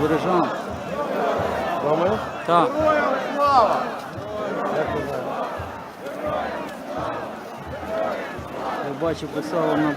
Бережан. Думаєш? Так. слава! Я бачу, писала нам.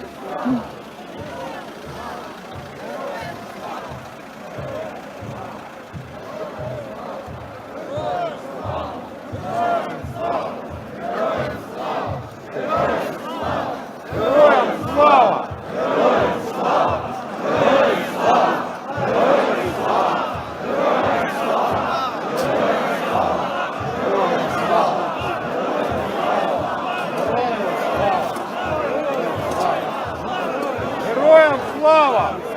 Mustafa.